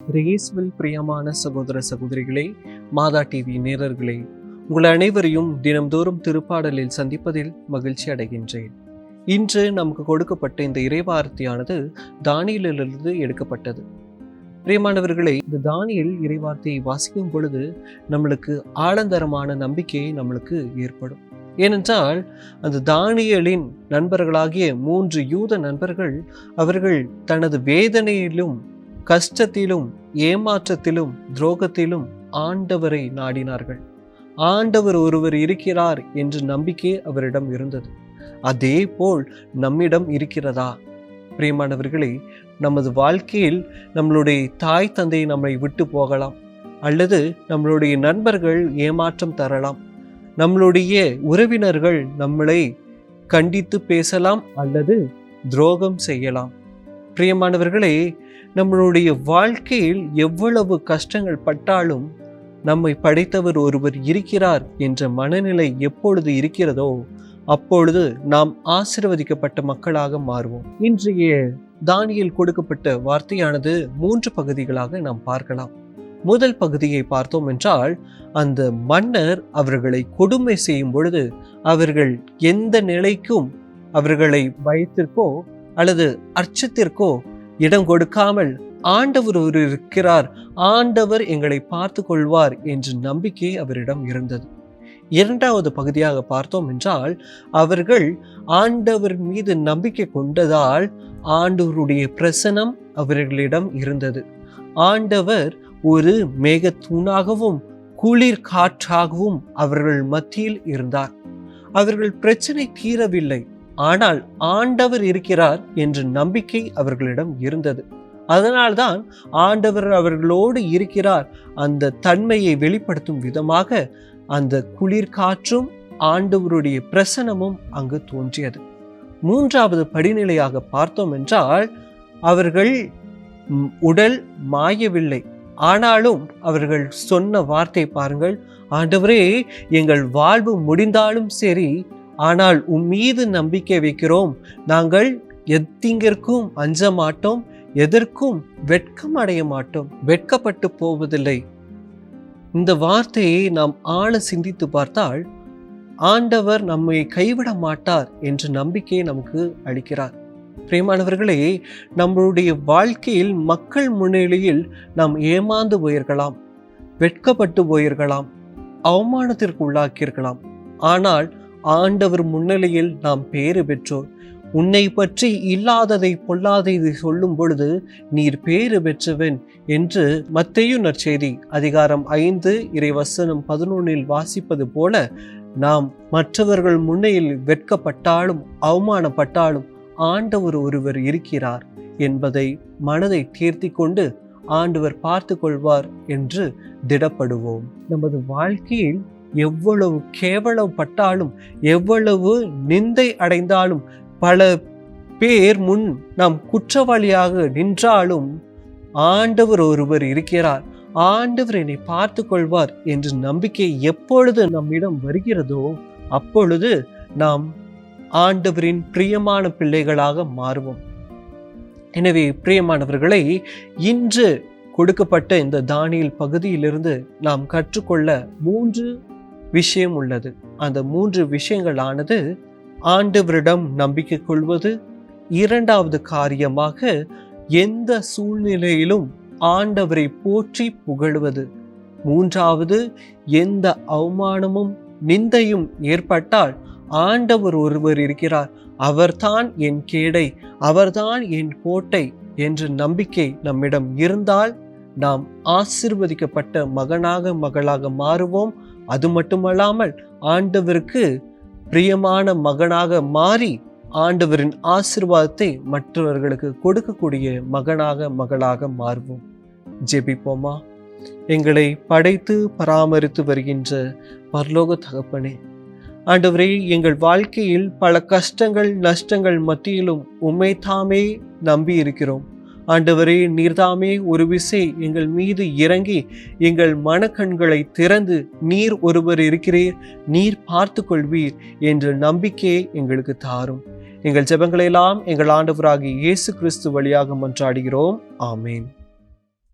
இயேசுவில் பிரியமான சகோதர சகோதரிகளே மாதா டிவி நேரர்களே உங்கள் அனைவரையும் தினம்தோறும் திருப்பாடலில் சந்திப்பதில் மகிழ்ச்சி அடைகின்றேன். இன்று நமக்கு கொடுக்கப்பட்ட இந்த இறைவார்த்தையானது தானியலிலிருந்து எடுக்கப்பட்டது. பிரியமானவர்களே இந்த தானியல் இறைவார்த்தையை வாசிக்கும் பொழுது நம்மளுக்கு ஆழந்தரமான நம்பிக்கையை நம்மளுக்கு ஏற்படும். ஏனென்றால் அந்த தானியலின் நண்பர்களாகிய மூன்று யூத நண்பர்கள் அவர்கள் தனது வேதனையிலும் கஷ்டத்திலும் ஏமாற்றத்திலும் துரோகத்திலும் ஆண்டவரை நாடினார்கள். ஆண்டவர் ஒருவர் இருக்கிறார் என்று நம்பிக்கை அவரிடம் இருந்தது. அதே போல் நம்மிடம் இருக்கிறதா? பிரியமானவர்களே நமது வாழ்க்கையில் நம்மளுடைய தாய் தந்தை நம்மை விட்டு போகலாம். அல்லது நம்மளுடைய நண்பர்கள் ஏமாற்றம் தரலாம். நம்மளுடைய உறவினர்கள் நம்மளை கண்டித்து பேசலாம் அல்லது துரோகம் செய்யலாம். பிரியமானவர்களே நம்மளுடைய வாழ்க்கையில் எவ்வளவு கஷ்டங்கள் பட்டாலும் நம்மை படைத்தவர் ஒருவர் இருக்கிறார் என்ற மனநிலை எப்பொழுது இருக்கிறதோ அப்பொழுது நாம் ஆசிர்வதிக்கப்பட்ட மக்களாக மாறுவோம். இன்றைய தானியில் கொடுக்கப்பட்ட வார்த்தையானது மூன்று பகுதிகளாக நாம் பார்க்கலாம். முதல் பகுதியை பார்த்தோம் என்றால் அந்த மன்னர் அவர்களை கொடுமை செய்யும் பொழுது அவர்கள் எந்த நிலைக்கும் அவர்களை பயத்திற்கோ அல்லது அச்சத்திற்கோ இடம் கொடுக்காமல் ஆண்டவர் ஒரு இருக்கிறார். ஆண்டவர் எங்களை பார்த்து கொள்வார் என்ற நம்பிக்கை அவரிடம் இருந்தது. இரண்டாவது பகுதியாக பார்த்தோம் என்றால் அவர்கள் ஆண்டவர் மீது நம்பிக்கை கொண்டதால் ஆண்டவருடைய பிரசனம் அவர்களிடம் இருந்தது. ஆண்டவர் ஒரு மேகத்தூணாகவும் குளிர் காற்றாகவும் அவர்கள் மத்தியில் இருந்தார். அவர்கள் பிரச்சனை தீரவில்லை. ஆனால் ஆண்டவர் இருக்கிறார் என்ற நம்பிக்கை அவர்களிடம் இருந்தது. அதனால்தான் ஆண்டவர் அவர்களோடு இருக்கிறார் அந்த தன்மையை வெளிப்படுத்தும் விதமாக அந்த குளிர்காற்றும் ஆண்டவருடைய பிரசனமும் அங்கு தோன்றியது. மூன்றாவது படிநிலையாக பார்த்தோம் என்றால் அவர்கள் உடல் மாயவில்லை. ஆனாலும் அவர்கள் சொன்ன வார்த்தை பாருங்கள். ஆண்டவரே எங்கள் வாழ்வு முடிந்தாலும் சரி ஆனால் உம்மீது நம்பிக்கை வைக்கிறோம். நாங்கள் எத்திங்கிற்கும் அஞ்ச மாட்டோம் எதற்கும் வெட்கம் அடைய மாட்டோம். வெட்கப்பட்டு போவதில்லை. இந்த வார்த்தையை நாம் ஆழ சிந்தித்து பார்த்தால் ஆண்டவர் நம்மை கைவிட மாட்டார் என்ற நம்பிக்கையை நமக்கு அளிக்கிறார். பிரியமானவர்களே நம்மளுடைய வாழ்க்கையில் மக்கள் முன்னிலையில் நாம் ஏமாந்து போயிருக்கலாம் வெட்கப்பட்டு போயிருக்கலாம் அவமானத்திற்கு உள்ளாக்கியிருக்கலாம். ஆனால் ஆண்டவர் முன்னிலையில் நாம் பேறு பெற்றோர். உன்னை பற்றி இல்லாததை பொல்லாததை சொல்லும் பொழுது நீர் பேறு பெற்றவன் என்று மத்தையு நற்செய்தி அதிகாரம் ஐந்து இறைவசனம் பதினொன்னில் வாசிப்பது போல நாம் மற்றவர்கள் முன்னையில் வெட்கப்பட்டாலும் அவமானப்பட்டாலும் ஆண்டவர் ஒருவர் இருக்கிறார் என்பதை மனதை தேர்த்தி கொண்டு ஆண்டவர் பார்த்து கொள்வார் என்று திடப்படுவோம். நமது வாழ்க்கையில் எவ்வளவு கேவலப்பட்டாலும் எவ்வளவு நிந்தை அடைந்தாலும் பல பேர் முன் நாம் குற்றவாளியாக நின்றாலும் ஆண்டவர் ஒருவர் இருக்கிறார். ஆண்டவர் என்னை பார்த்து கொள்வார் என்ற நம்பிக்கை எப்பொழுது நம்மிடம் வருகிறதோ அப்பொழுது நாம் ஆண்டவரின் பிரியமான பிள்ளைகளாக மாறுவோம். எனவே பிரியமானவர்களை இன்று கொடுக்கப்பட்ட இந்த தானியல் பகுதியிலிருந்து நாம் கற்றுக்கொள்ள மூன்று விஷயம் உள்ளது. அந்த மூன்று விஷயங்களானது ஆண்டவரிடம் நம்பிக்கை கொள்வது இரண்டாவது காரியமாக எந்த சூழ்நிலையிலும் ஆண்டவரை போற்றி புகழ்வது மூன்றாவது எந்த அவமானமும் நிந்தையும் ஏற்பட்டால் ஆண்டவர் ஒருவர் இருக்கிறார். அவர்தான் என் கேடை அவர்தான் என் கோட்டை என்ற நம்பிக்கை நம்மிடம் இருந்தால் நாம் ஆசிர்வதிக்கப்பட்ட மகனாக மகளாக மாறுவோம். அது மட்டுமல்லாமல் ஆண்டவருக்கு பிரியமான மகனாக மாறி ஆண்டவரின் ஆசிர்வாதத்தை மற்றவர்களுக்கு கொடுக்கக்கூடிய மகனாக மகளாக மாறுவோம். ஜெபிப்போமா? எங்களை படைத்து பராமரித்து வருகின்ற பரலோக தகப்பனே ஆண்டவரே எங்கள் வாழ்க்கையில் பல கஷ்டங்கள் நஷ்டங்கள் மத்தியிலும் உம்மை தாமே நம்பி இருக்கிறோம் ஆண்டவரே நீர்தாமே ஒரு விசை எங்கள் மீது இறங்கி எங்கள் மனக்கண்களை திறந்து நீர் ஒருவர் இருக்கிறீர் நீர் பார்த்து கொள்வீர் என்ற நம்பிக்கையை எங்களுக்கு தாரும். எங்கள் ஜெபங்களெல்லாம் எங்கள் ஆண்டவராகிய இயேசு கிறிஸ்து வழியாக மன்றாடுகிறோம். ஆமேன்.